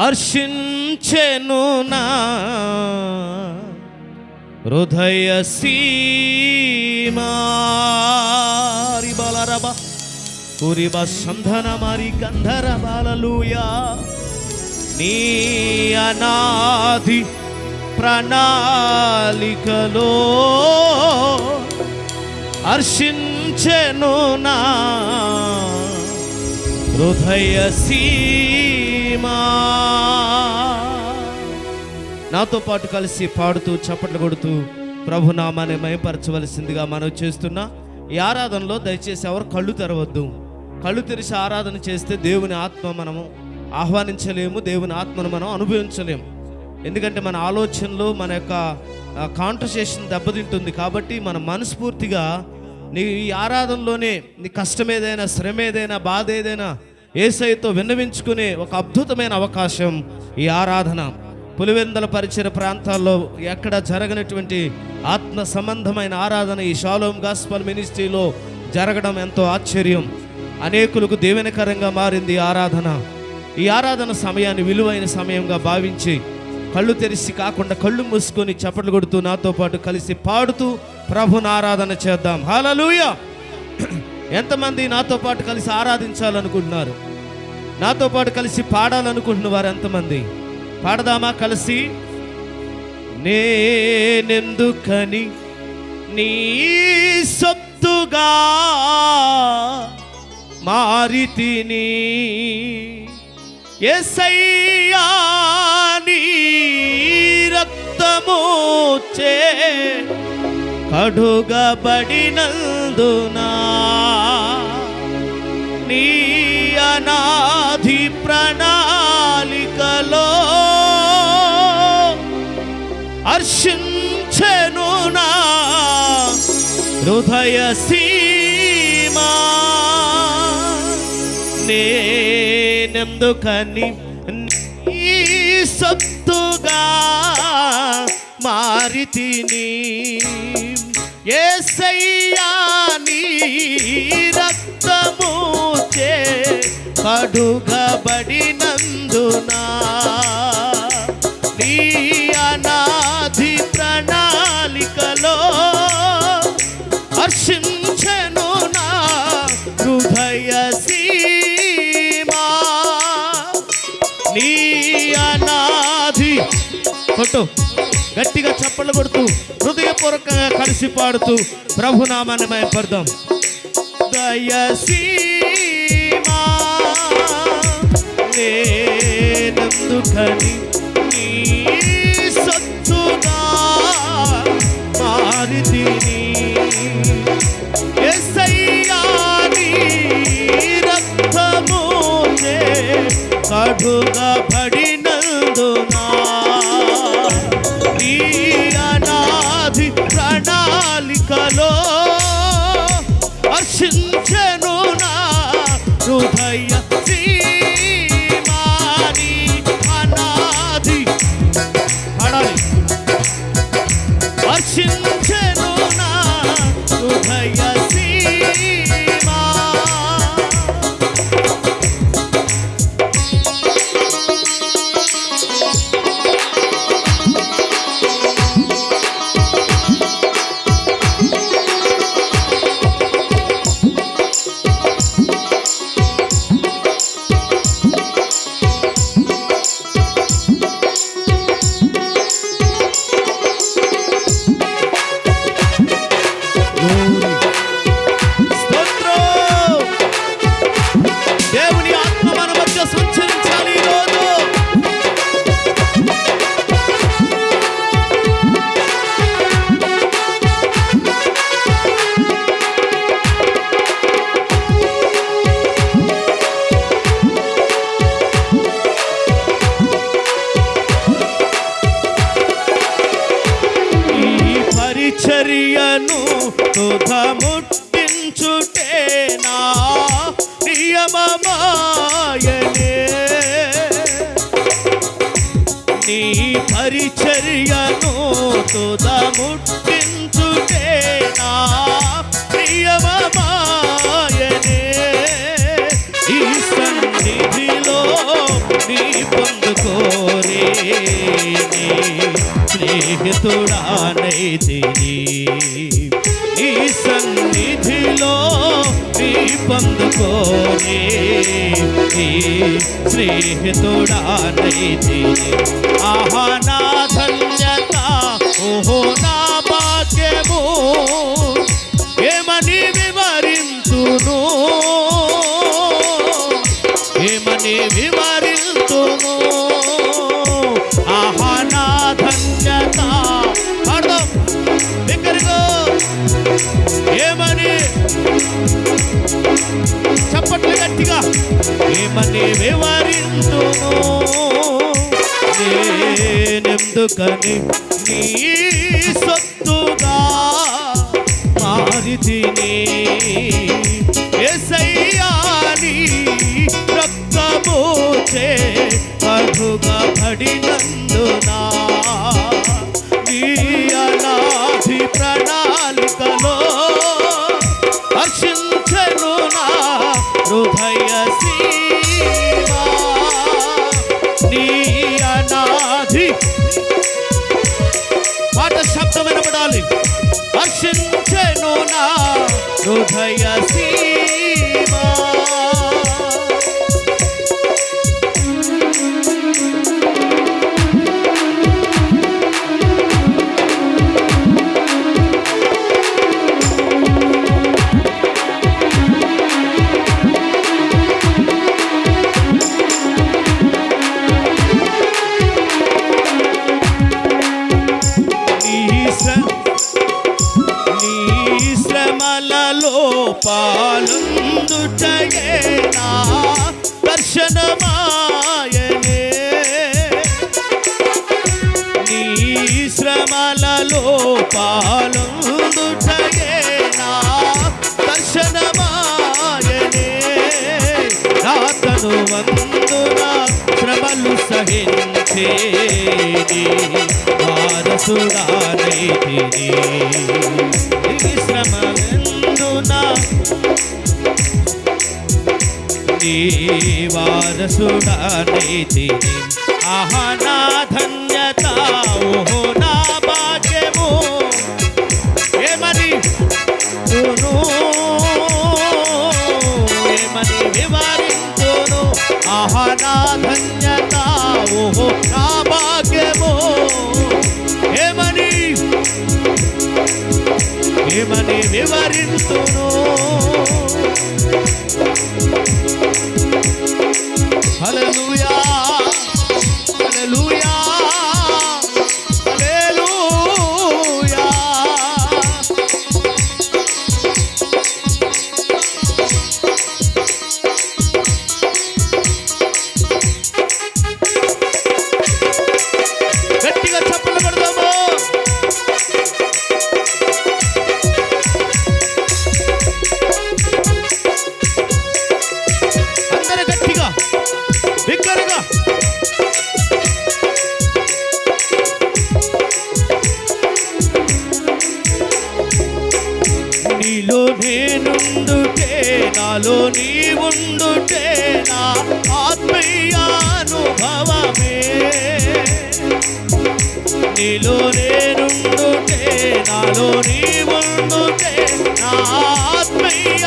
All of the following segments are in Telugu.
హర్షించెను నా హృదయ సీమారి బలరబ పురిబ సంధన మరి గంధర బాలలుయా నీ అనాది ప్రణాళికలో హర్షించెను నా హృదయ సీ సీమా నాతో పాటు కలిసి పాడుతూ చప్పట్లు కొడుతూ ప్రభు నామాన్ని మయపరచవలసిందిగా మనం చేస్తున్నా. ఈ ఆరాధనలో దయచేసి ఎవరు కళ్ళు తెరవద్దు. కళ్ళు తెరిచి ఆరాధన చేస్తే దేవుని ఆత్మ మనము ఆహ్వానించలేము దేవుని ఆత్మను మనం అనుభవించలేము. ఎందుకంటే మన ఆలోచనలు మన యొక్క కాంట్రసేషన్ దెబ్బతింటుంది కాబట్టి మన మనస్ఫూర్తిగా నీ ఈ ఆరాధనలోనే నీ కష్టం ఏదైనా శ్రమ ఏదైనా బాధ ఏదైనా ఏసైతో విన్నవించుకునే ఒక అద్భుతమైన అవకాశం ఈ ఆరాధన. పులివెందల పరిచయ ప్రాంతాల్లో ఎక్కడ జరగనటువంటి ఆత్మ సంబంధమైన ఆరాధన ఈ షాలోమ్ గాస్పల్ మినిస్ట్రీలో జరగడం ఎంతో ఆశ్చర్యం. అనేకులకు దీవెనకరంగా మారింది ఆరాధన. ఈ ఆరాధన సమయాన్ని విలువైన సమయంగా భావించి కళ్ళు తెరిచి కాకుండా కళ్ళు మూసుకొని చప్పట్లు కొడుతూ నాతో పాటు కలిసి పాడుతూ ప్రభుని ఆరాధన చేద్దాం. హల్లెలూయా! ఎంతమంది నాతో పాటు కలిసి ఆరాధించాలనుకుంటున్నారు? నాతో పాటు కలిసి పాడాలనుకుంటున్న వారు ఎంతమంది? పాడదామా కలిసి? నేనెందుకని నీ సొత్తుగా మారితిని? ఎసయ్యా నీ రక్తము చే కడుగబడినందునా నీ అనాది ప్రణాళికలో హర్షించెను నా హృదయ సీమా. నేనెందుకని నీ సొత్తుగా మారితిని ఏసయ్యా నీ కడుగబడినందున నీ అనాది ప్రణాళికలో హర్షించను నా హృదయ సీమా. నీ అనాది కొట్టు గట్టిగా చప్పలు కొడుతూ హృదయపూర్వకంగా కలిసి పాడుతూ ప్రభునామాన్ని మేము మయపడదాం దయసీమా నేనందుకని నీ సత్తుగా మారితిని. కడుగా పరిచర్యను తుదముట్టించుటేనా నియమమాయనే. నీ పరిచర్యను తుదముట్టించుటేనా నియమమాయనే. ఈ సన్నిధిలో నీ పొందుకోరే నీ నీ సన్నిధిలో నీ పొందుకోని నీ స్నేహితుడానైతిని ఆహా నా వివరింతును నేనెందుకని నీ సొత్తుగా మారితిని ఎసయ్యాని రక్తమోచే కడుగా శబ్దం వినపడాలి హర్షించెను నా హృదయ శ్రమలలో పాలుందుటయే నా దర్శనమాయనే. నీ శ్రమలలో పాలుందుటయే నా దర్శనమాయనే. రాతను వందున శ్రమలు సహించేది. వారసుడానైతిని ఈ శ్రమలందున? నీ వారసుడానైతిని ఆహా నా ధన్యత ఓహో నా భాగ్యము. ఏమని? తును. ఏమని వివరించును? ఆహా నా ధన్యత ఓహో నా భాగ్యము. ఏమని నీలో నేనుండుటే నాలో నీ ఉండుటే నా ఆత్మీయానుభవమే. నీలో నేనుండుటే నాలో నీ ఉండుటే నా ఆత్మీయానుభవమే.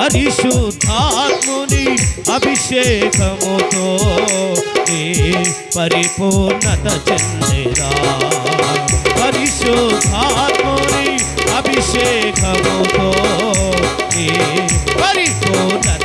పరిశుద్ధాత్ముని అభిషేకముతో నీ పరిపూర్ణత చెందిరా. పరిశుద్ధాత్ముని అభిషేకముతో నీ పరిపూర్ణత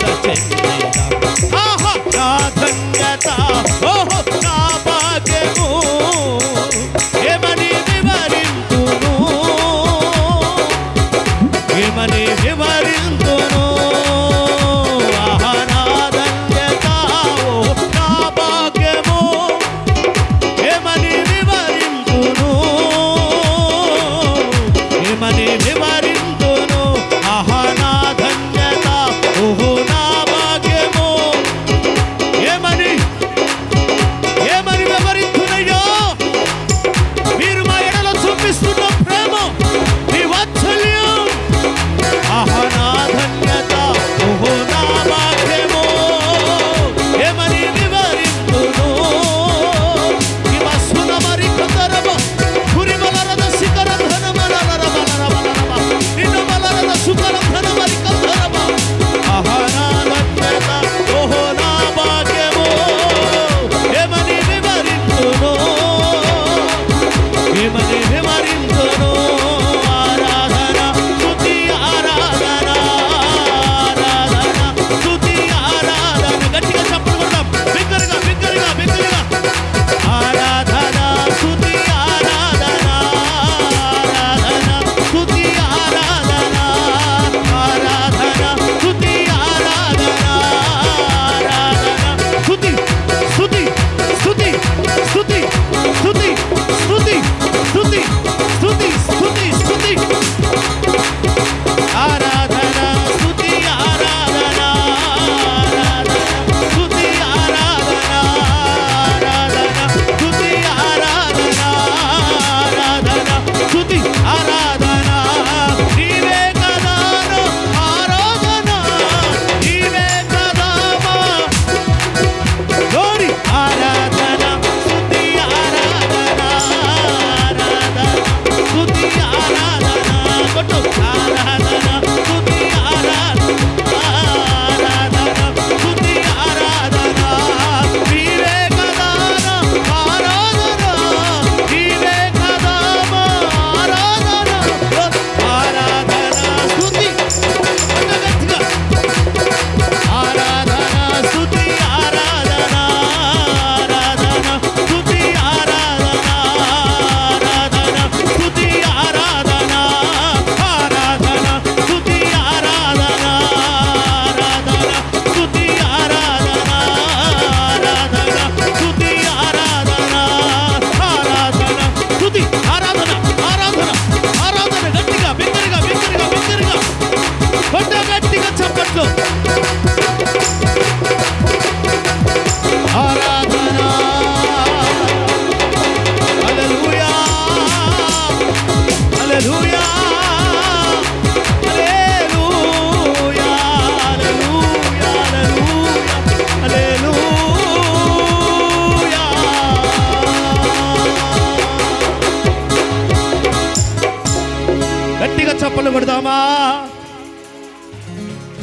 give him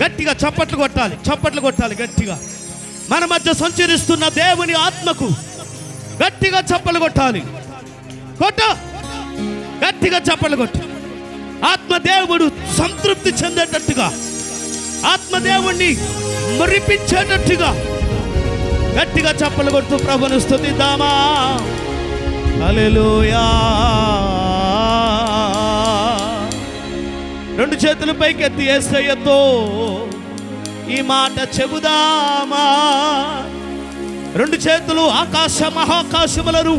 గట్టిగా చప్పట్లు కొట్టాలి చప్పట్లు కొట్టాలి గట్టిగా. మన మధ్య సంచరిస్తున్న దేవుని ఆత్మకు గట్టిగా చప్పలు కొట్టాలి. కొట్ట! గట్టిగా చప్పలు కొట్టు. ఆత్మదేవుడు సంతృప్తి చెందేటట్టుగా ఆత్మదేవుణ్ణి మురిపించేటట్టుగా గట్టిగా చప్పలు కొడుతూ ప్రభుని స్థుతిద్దామా. అలెలుయా రెండు చేతులు పైకెత్తి ఏసయ్యతో ఈ మాట చెబుదామా? రెండు చేతులు ఆకాశ మహాకాశములను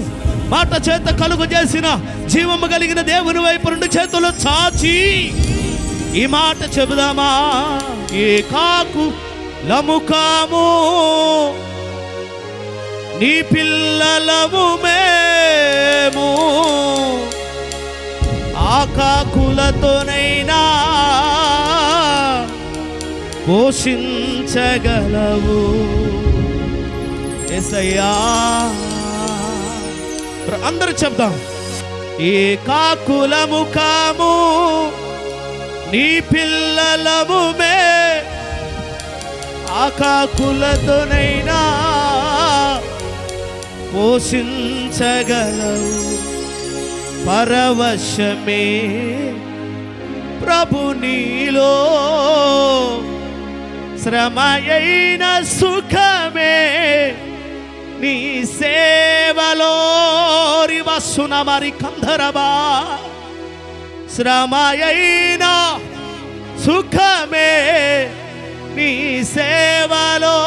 మాట చేత కలుగు చేసిన జీవము కలిగిన దేవుని వైపు రెండు చేతులు చాచి ఈ మాట చెబుదామా? ఏ కాకు లముకాము నీ పిల్లలము మేము ఆకాకులతోనైనా పోషించగలవు. ఎసయ్యా అందరూ చెప్దాం. ఏ కాకులము కాము నీ పిల్లలము మే. ఆకాకులతోనైనా పోషించగలవు. పరవశమే ప్రభు నీలో. శ్రమయైన సుఖమే నీ సేవలో. రివసున మరి కంధరబా శ్రమయైన సుఖమే నీ సేవలో.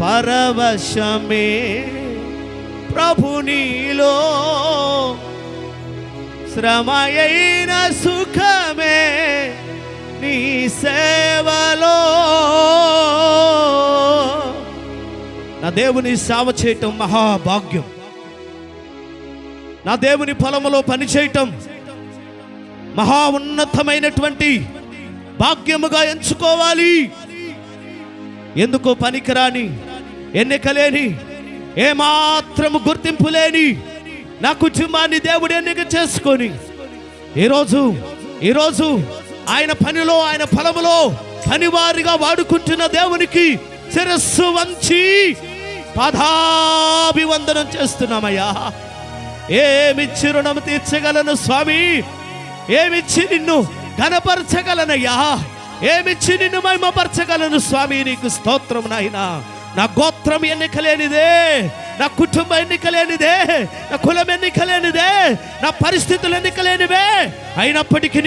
పరవశమే ప్రభు నీలో శ్రమయైన సుఖమే నీ సేవలో. నా దేవుని సేవ చేయటం మహాభాగ్యం. నా దేవుని పొలములో పని చేయటం మహా ఉన్నతమైనటువంటి భాగ్యముగా ఎంచుకోవాలి. ఎందుకో పనికిరాని ఎన్నికలేని ఏమాత్రము గుర్తింపు లేని నా కుటుంబాన్ని దేవుడు ఎన్నిక చేసుకొని ఈరోజు ఈరోజు ఆయన పనిలో ఆయన ఫలములో పనివారిగా వాడుకుంటున్న దేవునికి శిరస్సు వంచి పదాభివందనం చేస్తున్నామయ్యా. ఏమిచ్చి రుణము తీర్చగలను స్వామి? ఏమిచ్చి నిన్ను ఘనపరచగలనయ్యా? ఏమిచ్చి నిన్ను మహిమపరచగలను స్వామి? నీకు స్తోత్రం నాయనా. నా గోత్రం ఎన్నికలేనిదే నా కుటుంబం ఎన్నికలేనిదే నా కులం ఎన్నికలేనిదే నా పరిస్థితులు ఎన్నికలేనివే. అయినప్పటికీ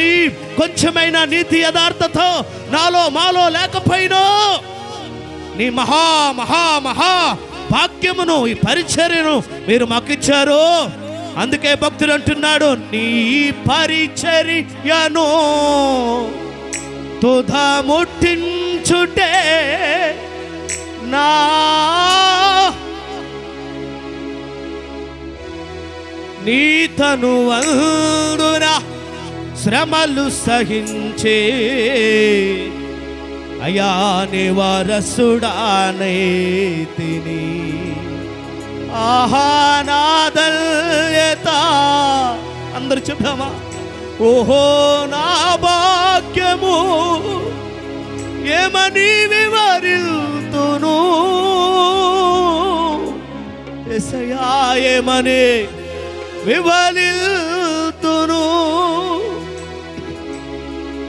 కొంచెమైన నీతి యథార్థత నాలో మాలో లేకపోయినో నీ మహా మహా మహా భాగ్యమును ఈ పరిచర్యను మీరు మాకు ఇచ్చారు అందుకే భక్తుడు అంటున్నాడు నీ పరిచర్యను తుధ ముట్టించుటే నా నీతను అందున శ్రమలు సహించే అయా నివారసుడానే తిని. ఆహానాదల్యత అందరు చెప్దామా? ఓహో నా భాగ్యము. ఏమని వివరిల్ ఎసయా ఏమని వివరిల్తును?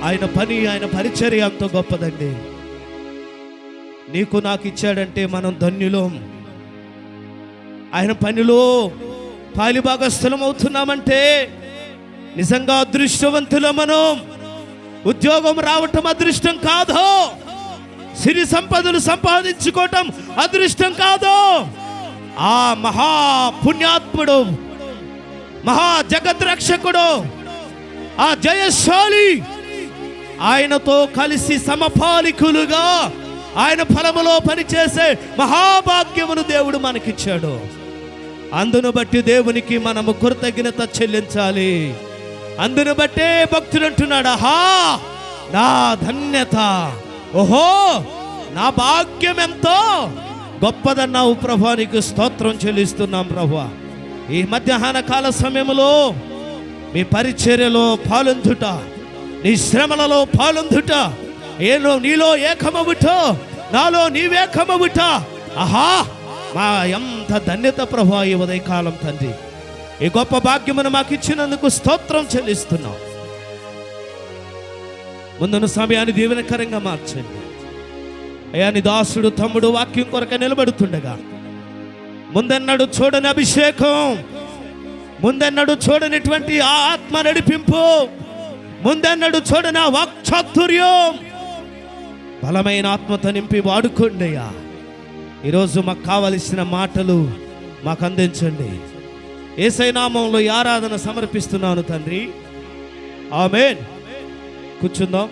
ఆయన పని ఆయన పరిచర్య అంత గొప్పదండి. నీకు నాకు ఇచ్చాడంటే మనం ధన్యులం. ఆయన పనిలో పాలిభాగస్థలం అవుతున్నామంటే నిజంగా అదృష్టవంతులం మనం. ఉద్యోగం రావటం అదృష్టం కాదు. సిరి సంపదలు సంపాదించుకోవటం అదృష్టం కాదు. ఆ మహా పుణ్యాత్ముడు మహా జగద్రక్షకుడు ఆ జయశాలి ఆయనతో కలిసి సమపాలికులుగా ఆయన ఫలములో పనిచేసే మహాభాగ్యమును దేవుడు మనకిచ్చాడు. అందును బట్టి దేవునికి మనము కృతజ్ఞత చెల్లించాలి. అందును బట్టే భక్తుడు అంటున్నాడు ఆహా నా ధన్యత ఓహో నా భాగ్యం ఎంతో గొప్పదన్నావు ప్రభా నీకు స్తోత్రం చెల్లిస్తున్నాం ప్రభా. ఈ మధ్యాహ్న కాల సమయంలో మీ పరిచర్యలో పాలొందుట నీ శ్రమలలో పాలొందుట ఏలో నీలో ఏకమవుట నాలో నీవేకమవుట ఆహా మా ఎంత ధన్యత ప్రభా ఈ ఉదయకాలం తండ్రి. ఈ గొప్ప భాగ్యమును మాకు ఇచ్చినందుకు స్తోత్రం చెల్లిస్తున్నాం. ముందున్న సమయాన్ని దీవెనకరంగా మార్చండి. అయ్యా నీ దాసుడు తమ్ముడు వాక్యం కొరక నిలబడుతుండగా ముందన్నాడు చూడని అభిషేకం ముందన్నాడు చూడనిటువంటి ఆ ఆత్మ నడిపింపు ముందన్నాడు చూడని ఆ వాక్చాతుర్యం. బలమైన ఆత్మతో నింపి వాడుకోండి అయ్యా. ఈరోజు మాకు కావలసిన మాటలు మాకు అందించండి. ఏసై నామంలో ఆరాధన సమర్పిస్తున్నాను తండ్రి. ఆమెన్. కూర్చుందాం.